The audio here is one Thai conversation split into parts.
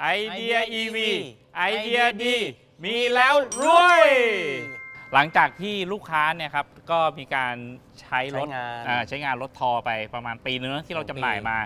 ไอเดียไอ EV เดียไอเดียดี มีแล้วรวย หลังจากที่ลูกค้าเนี่ยครับก็มีการใช้รถใช้งาน อ่าใช้งานรถทอไปประมาณปีนึงนะที่เราจำหน่ายมา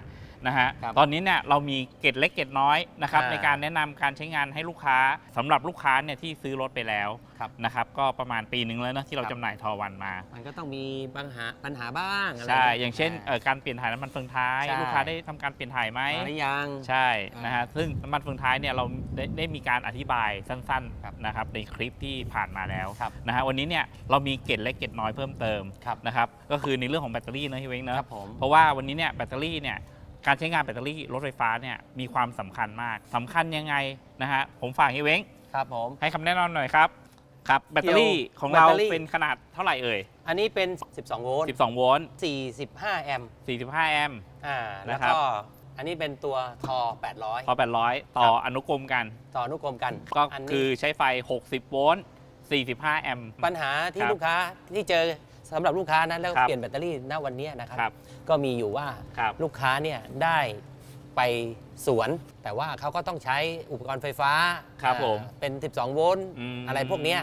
นะฮะครับตอนนี้เนี่ยเรามีเกร็ดเล็กเกร็ดน้อยนะครับอ่า ในการแนะนำการใช้งานให้ลูกค้าสำหรับลูกค้าเนี่ยที่ซื้อรถไปแล้วครับ นะครับก็ประมาณปีหนึ่งแล้วนะที่เราครับ จำหน่ายทอวันมา มันก็ต้องมีปัญหาปัญหาบ้างอะไร ใช่ อย่างเช่นเอ่อการเปลี่ยนถ่ายน้ำมันเฟืองท้าย ใช่ ลูกค้าได้ทำการเปลี่ยนถ่ายไหมมาหรือยัง ใช่อ่านนะฮะซึ่งน้ำมันเฟืองท้ายเนี่ยเราได้ได้มีการอธิบายสั้นครับๆนะครับในคลิปที่ผ่านมาแล้วครับนะฮะวันนี้เนี่ยเรามีเกร็ดเล็กเกร็ดน้อยเพิ่มเติมครับ นะครับก็คือในเรื่องของแบตเตอรี่นะพี่เว้งนะครับผม เพราะว่าวันนี้เนี่ยแบตเตอรี่เนี่ย การใช้งานแบตเตอรี่รถไฟฟ้าเนี่ยมีความสำคัญมากสำคัญยังไงนะฮะผมฝากเฮียเว้งครับผม ให้คำแนะนำหน่อยครับครับแบตเตอรี่เกี่ยวของเราแบตเตอรี่ เป็นขนาดเท่าไหร่เอ่ย อันนี้เป็น 12 โวลต์ 12 โวลต์ 45 แอมป์45 แอมป์ อ่าแล้วนะครับ ก็อันนี้เป็นตัวทอ800พอ800 ต่ออนุกรมกัน ต่ออนุกรมกันก็นนี้คือใช้ไฟ 60 โวลต์45 แอมป์ ปัญหาที่ครับ ลูกค้าที่เจอ สำหรับลูกค้านะแล้วครับเปลี่ยนแบตเตอรี่ณวันนี้นะครับ ครับ ก็มีอยู่ว่าครับ ลูกค้าเนี่ยได้ไปสวน แต่ว่าเขาก็ต้องใช้อุปกรณ์ไฟฟ้าครับอ่าผมเป็น 12 โวลต์มอะไรพวกเนี้ย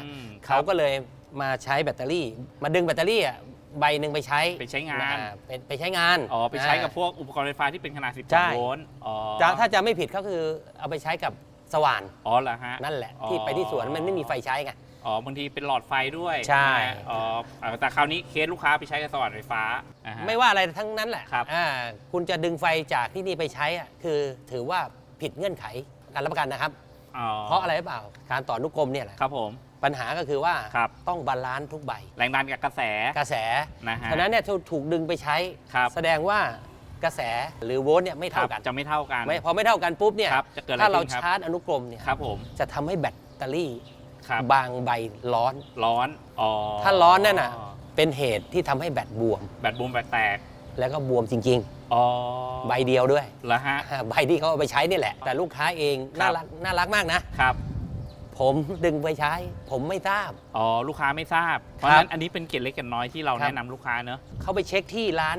ครับเขาก็เลยมาใช้แบตเตอรี่ มาดึงแบตเตอรี่อะใบหนึ่งไปใช้ไปใช้งาน อ่ไปไปใช้งานอ๋อ ไปใช้กับอ่าพวกอุปกรณ์ไฟฟ้าที่เป็นขนาด ใช่ 12 โวลต์ อ๋อจะถ้าจะไม่ผิดก็คือเอาไปใช้กับสว่านอ๋อเหรอฮะ นั่นแหละอ๋อที่ไปที่สวนมันไม่มีไฟใช้ไง อ๋อบางทีเป็นหลอดไฟด้วยใช่ นะฮะอ๋อเอ่อแต่คราวนี้เคสลูกค้าไปใช้กับสว่านไฟฟ้าอ่าฮะ ไม่ว่าอะไรทั้งนั้นแหละครับ อ่าคุณจะดึงไฟจากที่นี่ไปใช้อะคือถือว่าผิดเงื่อนไขการรับประกันนะครับ อ๋อเพราะอะไรหรือเปล่าการต่ออนุกรมเนี่ยแหละครับผม ปัญหาก็คือว่าครับ ต้องบาลานซ์ทุกใบ แรงดันกับกระแส กระแสนะฮะฉะนั้นเนี่ยถ้าถูกดึงไปใช้ ครับ แสดงว่ากระแสหรือโวลต์เนี่ยไม่ครัเท่าบกันจะไม่เท่ากัน ไม่พอไม่เท่ากันปุ๊บเนี่ยครับจะเกิดอะไรถ้าเราขึ้นครับ ชาร์จอนุกรมเนี่ยครับผม จะทำให้แบตเตอรี่ ครับ บางใบร้อน ร้อน อ๋อถ้าร้อนนั่นน่ะ เป็นเหตุที่ทำให้แบตบวม แบตบูมแบตแตก แล้วก็บวมจริง อ๋อๆ ใบเดียวด้วยแล้วฮะอ่าใบที่เขาเอาไปใช้นี่แหละ แต่ลูกค้าเองครัน่าบรักน่ารักมากนะ ครับ ผมดึงไปใช้ ผมไม่ทราบ อ๋อ ลูกค้าไม่ทราบ เพราะฉะนั้นอันนี้เป็นเกร็ดเล็กเกร็ดน้อยที่เราครับ แนะนำลูกค้าเนอะ เขาไปเช็คที่ร้าน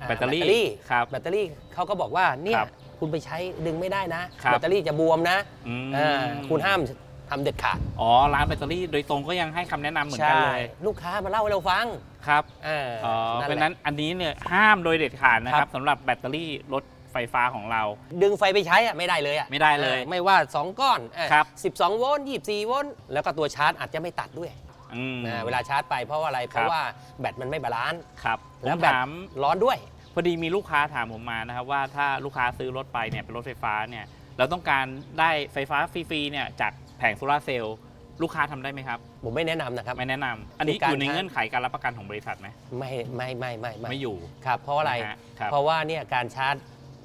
อ่าแบตเตอรี่ครับแบตเตอรี่เขาก็บอกว่าเนี่ยครับคุณไปใช้ดึงไม่ได้นะ ครับ แบตเตอรี่จะบวมนะอืม อ่าคุณห้าม ทำเด็ดขาดอ๋อ ร้านแบตเตอรี่โดยตรงก็ยังให้คำแนะนำเหมือนกันเลยลูกค้ามาเล่าให้เราฟังครับอ่าอ๋อนั่นเพราะฉะแหนั้ละนอันนี้เนี่ยห้ามโดยเด็ดขาดนะคครัรับบ สำหรับแบตเตอรี่รถไฟฟ้าของเรา ดึงไฟไปใช้อะไม่ได้เลยอะไม่ได้เลยอ่าไม่ว่า 2 ก้อนเอ่อครับ 12 โวลต์24 โวลต์แล้วก็ตัวชาร์จอาจจะไม่ตัดด้วยอืมอ่าเวลาชาร์จไปเพราะว่าอะไร เพครัราะบ ว่าแบตมันไม่บาลานซ์ครับผแล้วมแบตถาม ร้อนด้วย พอดีมีลูกค้าถามผมมานะครับว่าถ้าลูกค้าซื้อรถไปเนี่ยเป็นรถไฟฟ้าเนี่ยเราต้องการได้ไฟฟ้าฟรีๆเนี่ยจาก แผงโซลาร์เซลล์ลูกค้าทำได้ไหมครับ ผมไม่แนะนำนะครับ ไม่แนะนำอันนี้คือการอยู่ในใช้เงื่อนไขการรับประกันของบริษัทไหมไม่ไม่ไม่ไม่ไม่อยู่ครับเพราะอะไรนะฮะครับ เพราะว่าเนี่ยการชาร์จ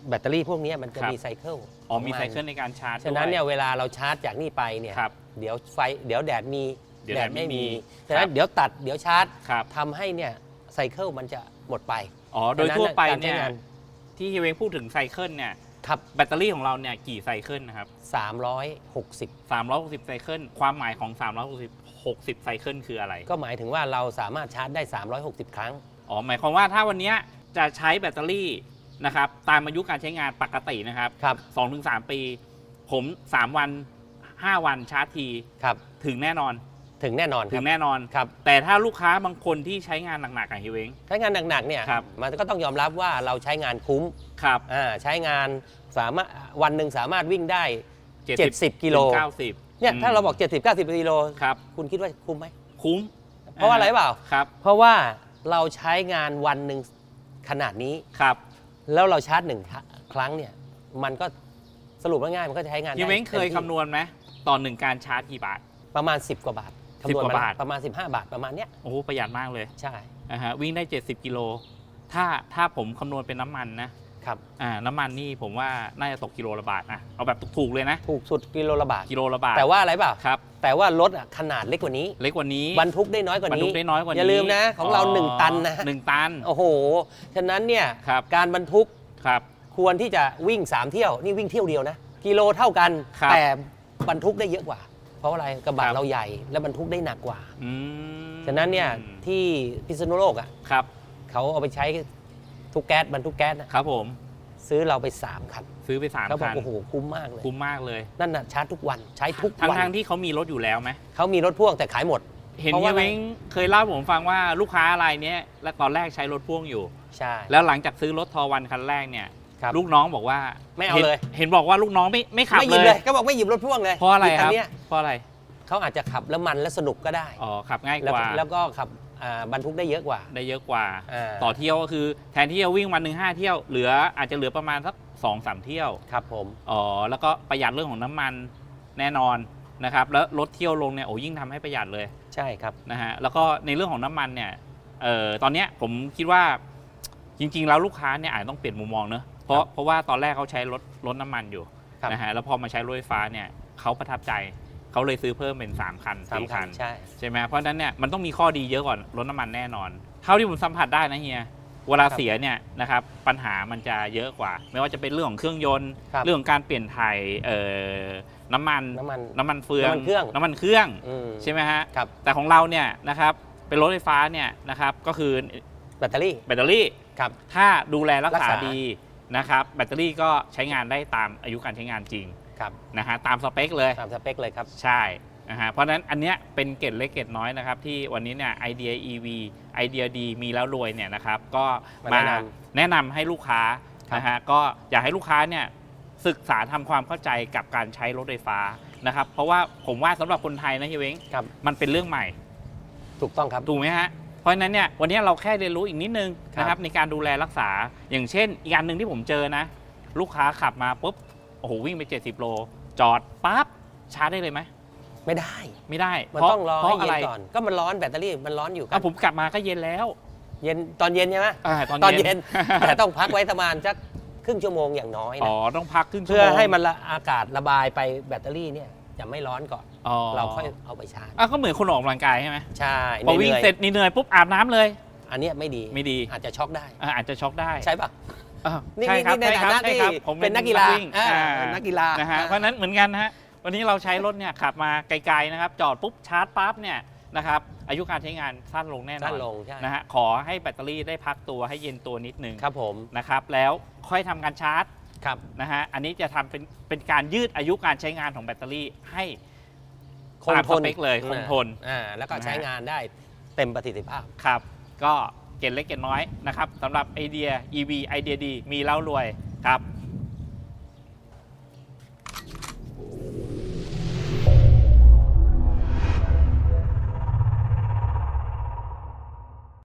แบตเตอรี่พวกเนี้ยมันจะครับ มีไซเคิลอ๋อมีขงนไซเคิลในการชาร์จฉะนั้นด้วเนี่ยเวลาเราชาร์จจากนี่ไปเนี่ยครับ เดี๋ยวไฟเดี๋ยวแดดมีเดี๋ยวแดดไม่มีฉะนั้ครันบเดี๋ยวตัดเดี๋ยวชาร์จครับทำให้เนี่ยไซเคิลมันจะหมดไปอ๋อโดยทั่วไปฉะเนี่ยการใช้งานที่เฮเวงพูดถึงไซเคิลเนี่ย ครับ แบตเตอรี่ของเราเนี่ยกี่ไซเคิลนะครับ360 360ไซเคิลความหมายของ360 60 ไซเคิลคืออะไร ก็หมายถึงว่าเราสามารถชาร์จได้ 360 ครั้ง อ๋อ หมายความว่าถ้าวันเนี้ยจะใช้แบตเตอรี่นะครับตามอายุการใช้งานปกตินะครับครับ2-3ปี ผม 3 วัน 5 วันชาร์จที ครับ ถึงแน่นอนถึงแน่นอนคถึรับ งแน่นอน ครับ แต่ถ้าลูกค้าบางคนที่ใช้งานหนักๆกับเฮเวง ใช้งานหนักๆเนี่ยครับ มันก็ต้องยอมรับว่าเราใช้งานคุ้มครับอ่าใช้งานสามารถวันหนึ่งสามารถวิ่งได้ 70 กิโลถึง90เนี่ยถ้าเราบอกม70 90 กิโลครับคุณคิดว่าคุ้มไหมคุ้ม เพราะว่าอะไรเปล่าครับเพราะว่าเราใช้งานวันหนึ่งขนาดนี้ครับ แล้วเราชาร์จหนึ่งครั้งเนี่ยมันก็สรุปง่ายๆมันก็จะใช้งานเฮได้เวงเคยต็มที่คำนวณไหมต่อหนึ่งการชาร์จกี่บาท ประมาณ 10 กว่าบาท10คำนวณกว่ามาบาทประมาณ 15 บาทประมาณเนี้ยโอ้โหประหยัดมากเลยใช่นะฮะวิ่งได้ 70 กิโลถ้าถ้าผมคำนวณเป็นน้ำมันนะ ครับอ่าน้ำมันนี่ผมว่าน่าจะตกกิโลละบาทนะเอาแบบถูกๆเลยนะถูกสุดกิโลละบาทกิโลละบาทแต่ว่าอะไรเปล่าครับ แต่ว่ารถอะขนาดเล็กกว่านี้ เล็กกว่านี้บรรทุกได้น้อยกว่าบรรนี้ทุกได้น้อยกว่านี้อย่าลืมนะของเราหนึ่งตันนะหนึ่งตันโอ้โหฉะนั้นเนี่ยครับการบรรทุกครับควรที่จะวิ่ง 3 เที่ยวนี่วิ่งเที่ยวเดียวนะกิโลเท่ากันครับแต่บรรทุกได้เยอะกว่า เพราะอะไรกระบะครับเราใหญ่และบรรทุกได้หนักกว่าอืมฉะนั้นเนี่ยที่พิษณุโลกอะครับเขาเอาไปใช้ ทุกแก๊สบรรทุกแก๊สอะครับผม ซื้อเราไป3คันซื้อไปสามเขาบอกคันโอ้โหคุ้มมากเลย คุ้มมากเลย นั่นน่ะชาร์จทุกวันใช้ทุกทั้งวันทางๆที่เขามีรถอยู่แล้วไหม เขามีรถพ่วงแต่ขายหมด เห็นเพราะเฮีว่ายเม้งเคยเล่าให้ผมฟังว่าลูกค้ารายเนี้ยและตอนแรกใช้รถพ่วงอยู่ ใช่ แล้วหลังจากซื้อรถทอวันคันแรกเนี่ยครับลูกน้องบอกว่าไม่เอาห็นเลย เห็นบอกว่าลูกน้องไม่ไม่ขับไม่หยิบเลเลยย ก็บอกไม่หยิบรถพ่วงเลยเพราะอะไรหยิครับนเนี้ยเพราะอะไรเขาอาจจะขับแล้วมันและสนุกก็ได้ อ๋อขับง่ายแล้วกว่า แล้วก็ขับอ่า บรรทุกได้เยอะกว่า ได้เยอะกว่า อ่า ต่อเที่ยวก็คือแทนที่จะวิ่งวันหนึ่งห้าเที่ยวเหลืออาจจะเหลือประมาณสักสองสามเที่ยว ครับผม อ๋อแล้วก็ประหยัดเรื่องของน้ำมันแน่นอนนะครับแล้วรถเที่ยวลงเนี่ยโอ้ยิ่งทำให้ประหยัดเลยใช่ครับ นะฮะแล้วก็ในเรื่องของน้ำมันเนี่ยเอ่อตอนเนี้ยผมคิดว่าจริงๆแล้วลูกค้าเนี่ยอาจจะต้องเปลี่ยนมุมมองเนอะเพราะครับเพราะว่าตอนแรกเขาใช้รถรถน้ำมันอยู่ครับ นะฮะแล้วพอมาใช้รถไฟฟ้าเนี่ยเขาประทับใจ เขาเลยซื้อเพิ่มเป็น 3 คันสามสี่คันใช่ใช่ไหมเพราะฉะนั้นเนี่ยมันต้องมีข้อดีเยอะกว่ารถน้ำมันแน่นอน เท่าที่ผมสัมผัสได้นะเฮียเวลาเสียเนี่ยนะครับปัญหามันจะเยอะกว่า ไม่ว่าจะเป็นเรื่องของเครื่องยนต์ ครับเรื่องของการเปลี่ยนถ่ายเอ่อน้ำมันน้ำมันน้ำมันเฟืองน้ำมันเครื่อง น้ำมันเครื่องอืมใช่ไหมฮะครับแต่ของเราเนี่ยนะครับเป็นรถไฟฟ้าเนี่ยนะครับก็คือแบตเตอรี่แบตเตอรี่ ครับ ถ้าดูแลรักรักษาษา ดีนะครับ แบตเตอรี่ก็ใช้งานได้ตามอายุการใช้งานจริง ครับ นะฮะตามสเปคเลย ตามสเปคเลยครับ ใช่นะฮะเพราะฉะนั้นอันเนี้ยเป็นเกร็ดเล็กเกร็ดน้อยนะครับ ที่วันนี้เนี่ยไอเดีย EV ไอเดียดีมีแล้วรวยเนี่ยนะครับ ก็มามาแนะนแนะนำให้ลูกค้าครับนะฮะก็อยากให้ลูกค้าเนี่ยศึกษาทำความเข้าใจกับการใช้รถไฟฟ้านะครับ เพราะว่าผมว่าสำหรับคนไทยนะเฮียเว้งครับ มันเป็นเรื่องใหม่ ถูกต้องครับ ถูกไหมฮะ เพราะฉะนั้นเนี่ยวันนี้เราแค่เรียนรู้อีกนิดนึงครับ นะครับในการดูแลรักษา อย่างเช่น อีกอันหนึ่งที่ผมเจอนะ ลูกค้าขับมาปุ๊บ โอ้โหวิ่งไป 70 โล จอดปั๊บชาร์จได้เลยไหมไม่ได้ ไม่ได้มันเพาะต้องรอเพให้ราะเย็อะนไรก่อน ก็มันร้อนแบตเตอรี่มันร้อนอยู่ครัอะบผมกลับมาก็เย็นแล้วเย็นตอนเย็นใช่ไหมอ่าตอนตอนเย็เย็นนแต่ต้องพักไว้ประมาณสักครึ่งชั่วโมงอย่างน้อยอ๋นะ อต้องพักครึ่งชั่วเพื่อโมงให้มันละอากาศระบายไปแบตเตอรี่เนี่ยจะไม่ร้อนก่อน อ๋อเราค่อยเอาไปชาร์จ อะก็เหมือนคนออกกำลังกายใช่ไหมใช่พอวิ่งหนื่อยๆเสร็จนี่เหนื่อยปุ๊บอาบน้ำเลย อันเนี้ยไม่ดี ไม่ดี อาจจะช็อกได้ อะอาจจะช็อกได้ ใช่ปะ อะนี่ใช่ครับนี่ในใช่ครับฐานะใช่ครับที่ผมเป็นนักกีฬาวิ่งอ่าอ่าเป็นนักกีฬานะฮะเพราะฉะนั้นเหมือนกันนะฮะวันนี้เราใช้รถเนี่ยขับมาไกลๆนะครับ จอดปุ๊บชาร์จปั๊บเนี่ยนะครับอายุการใช้งานสั้นลงแน่นอนสั้นลงใช่ นะฮะขอให้แบตเตอรี่ได้พักตัวให้เย็นตัวนิดนึงครับผมนะครับ แล้วค่อยทำการชาร์จ ครับ นะฮะ อันนี้จะทำเป็นเป็นการยืดอายุการใช้งานของแบตเตอรี่ให้ คงตามทสนเปคเลยคงทน อ่าแล้วก็นะฮะใช้งานได้เต็มประสิทธิภาพ ครับ ก็ เกณฑ์เล็กเกณฑ์น้อยนะครับสำหรับไอเดีย EV ไอเดียดีมีเล่ารวยครับ